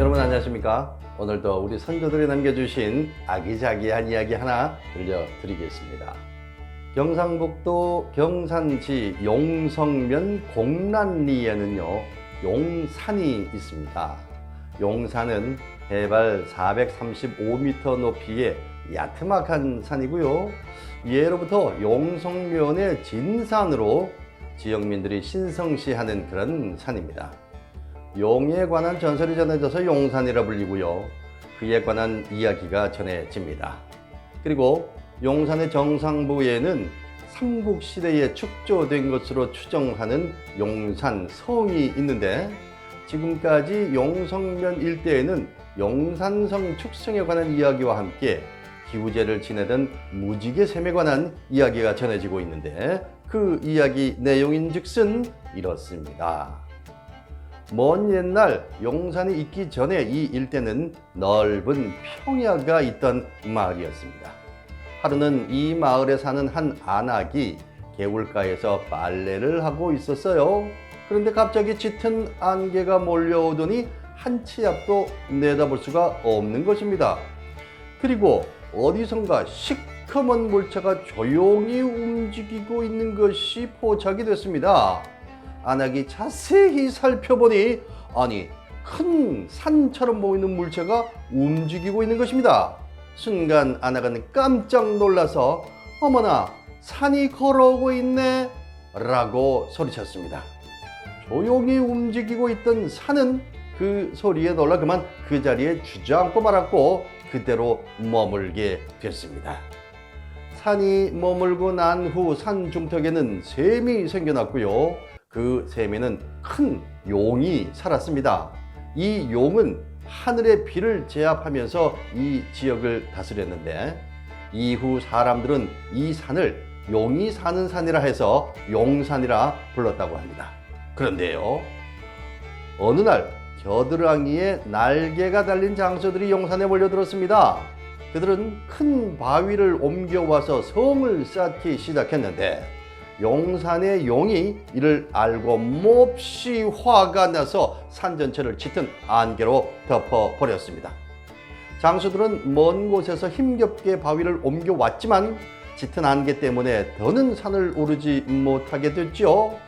여러분 안녕하십니까? 오늘도 우리 선조들이 남겨주신 아기자기한 이야기 하나 들려드리겠습니다. 경상북도 경산시 용성면 공란리에는요 용산이 있습니다. 용산은 해발 435m 높이의 야트막한 산이고요. 예로부터 용성면의 진산으로 지역민들이 신성시하는 그런 산입니다. 용에 관한 전설이 전해져서 용산이라 불리고요. 그에 관한 이야기가 전해집니다. 그리고 용산의 정상부에는 삼국시대에 축조된 것으로 추정하는 용산 성이 있는데 지금까지 용성면 일대에는 용산성 축성에 관한 이야기와 함께 기우제를 지내던 무지개 샘에 관한 이야기가 전해지고 있는데 그 이야기 내용인 즉슨 이렇습니다. 먼 옛날 용산이 있기 전에 이 일대는 넓은 평야가 있던 마을이었습니다. 하루는 이 마을에 사는 한 안악이 개울가에서 빨래를 하고 있었어요. 그런데 갑자기 짙은 안개가 몰려오더니 한 치 앞도 내다볼 수가 없는 것입니다. 그리고 어디선가 시커먼 물체가 조용히 움직이고 있는 것이 포착이 됐습니다. 안악이 자세히 살펴보니 아니 큰 산처럼 보이는 물체가 움직이고 있는 것입니다. 순간 안악은 깜짝 놀라서 어머나 산이 걸어오고 있네 라고 소리쳤습니다. 조용히 움직이고 있던 산은 그 소리에 놀라 그만 그 자리에 주저앉고 말았고 그대로 머물게 됐습니다. 산이 머물고 난 후 산 중턱에는 샘이 생겨났고요. 그 샘에는 큰 용이 살았습니다. 이 용은 하늘의 비를 제압하면서 이 지역을 다스렸는데 이후 사람들은 이 산을 용이 사는 산이라 해서 용산이라 불렀다고 합니다. 그런데요. 어느 날 겨드랑이에 날개가 달린 장수들이 용산에 몰려들었습니다. 그들은 큰 바위를 옮겨와서 성을 쌓기 시작했는데 용산의 용이 이를 알고 몹시 화가 나서 산 전체를 짙은 안개로 덮어버렸습니다. 장수들은 먼 곳에서 힘겹게 바위를 옮겨왔지만 짙은 안개 때문에 더는 산을 오르지 못하게 됐죠.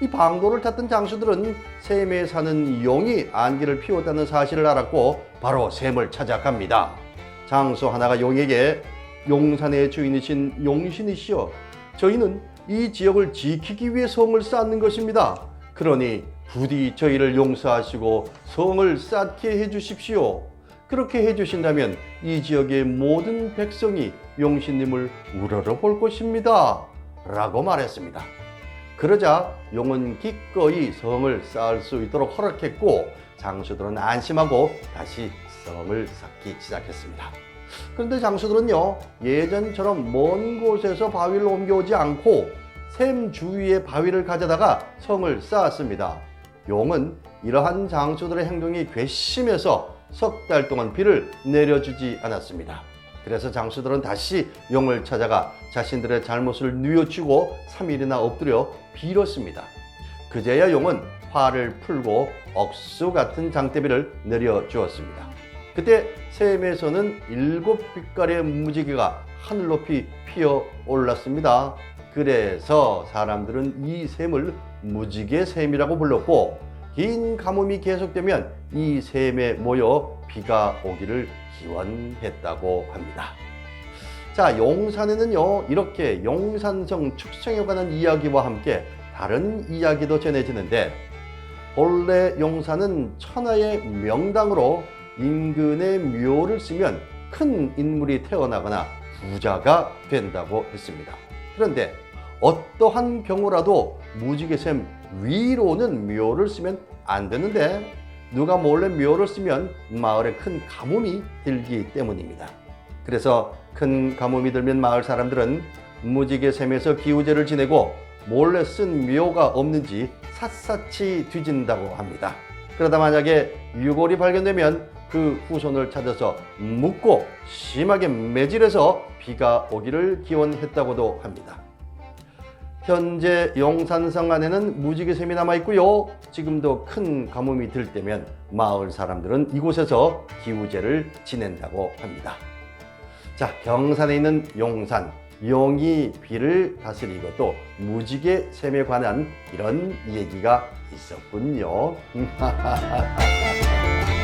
이 방도를 탔던 장수들은 샘에 사는 용이 안개를 피웠다는 사실을 알았고 바로 샘을 찾아갑니다. 장수 하나가 용에게 용산의 주인이신 용신이시여 저희는 이 지역을 지키기 위해 성을 쌓는 것입니다. 그러니 부디 저희를 용서하시고 성을 쌓게 해주십시오. 그렇게 해주신다면 이 지역의 모든 백성이 용신님을 우러러 볼 것입니다. 라고 말했습니다. 그러자 용은 기꺼이 성을 쌓을 수 있도록 허락했고 장수들은 안심하고 다시 성을 쌓기 시작했습니다. 그런데 장수들은요 예전처럼 먼 곳에서 바위를 옮겨오지 않고 샘 주위에 바위를 가져다가 성을 쌓았습니다. 용은 이러한 장수들의 행동이 괘씸해서 석 달 동안 비를 내려주지 않았습니다. 그래서 장수들은 다시 용을 찾아가 자신들의 잘못을 뉘우치고 3일이나 엎드려 빌었습니다. 그제야 용은 화를 풀고 억수 같은 장대비를 내려주었습니다. 그때 샘에서는 일곱 빛깔의 무지개가 하늘 높이 피어 올랐습니다. 그래서 사람들은 이 샘을 무지개 샘이라고 불렀고 긴 가뭄이 계속되면 이 샘에 모여 비가 오기를 기원했다고 합니다. 자, 용산에는요, 이렇게 용산성 축성에 관한 이야기와 함께 다른 이야기도 전해지는데, 본래 용산은 천하의 명당으로 인근의 묘를 쓰면 큰 인물이 태어나거나 부자가 된다고 했습니다. 그런데 어떠한 경우라도 무지개샘 위로는 묘를 쓰면 안 되는데 누가 몰래 묘를 쓰면 마을에 큰 가뭄이 들기 때문입니다. 그래서 큰 가뭄이 들면 마을 사람들은 무지개샘에서 기우제를 지내고 몰래 쓴 묘가 없는지 샅샅이 뒤진다고 합니다. 그러다 만약에 유골이 발견되면 그 후손을 찾아서 묻고 심하게 매질해서 비가 오기를 기원했다고도 합니다. 현재 용산성 안에는 무지개샘이 남아 있고요. 지금도 큰 가뭄이 들 때면 마을 사람들은 이곳에서 기우제를 지낸다고 합니다. 자, 경산에 있는 용산, 용이 비를 다스리고 또 무지개 샘에 관한 이런 얘기가 있었군요.